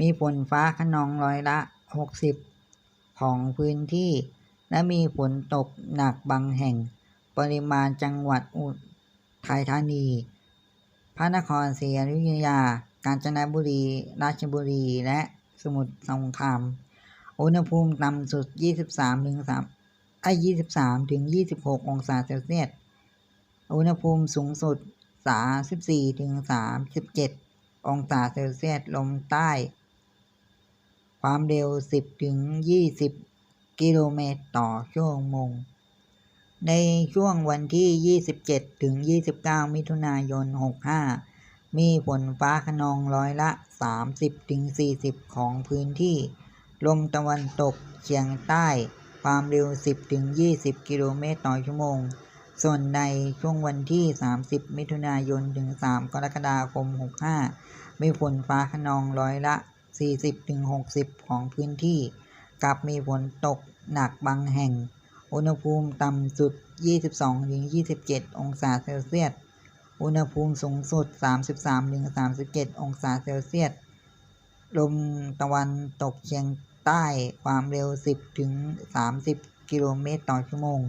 มีฝนฟ้าคะนองร้อยละ 60 ของพื้นที่ และมีฝนตกหนักบางแห่ง ปริมาณจังหวัดอุทัยธานี พระนครศรีอยุธยา กาญจนบุรี ราชบุรี และสมุทรสงคราม อุณหภูมิต่ำสุด 23ถึง3ไอ้23ถึง26 องศาเซลเซียส อุณหภูมิสูงสุด 34ถึง37 องศาเซลเซียส ลมใต้ ความเร็ว 10ถึง20 กิโลเมตรต่อชั่วโมง ในช่วงวันที่ 27ถึง29 มิถุนายน 65 มีฝนฟ้าคะนองร้อยละ 30ถึง40 ของพื้นที่ ลมตะวันตกเฉียงใต้ ความเร็ว 10ถึง20 กิโลเมตรต่อชั่วโมง ส่วนในช่วงวันที่ 30 มิถุนายนถึง 3 กรกฎาคม 65 มีฝนฟ้าคะนองร้อยละ 40ถึง60 ของพื้นที่ กับมีฝนตกหนักบางแห่ง อุณหภูมิต่ำสุด 22ถึง27 องศาเซลเซียส อุณหภูมิสูงสุด 33ถึง37 องศาเซลเซียส ลมตะวันตกเฉียงใต้ความเร็ว 10ถึง30 กิโลเมตรต่อชั่วโมง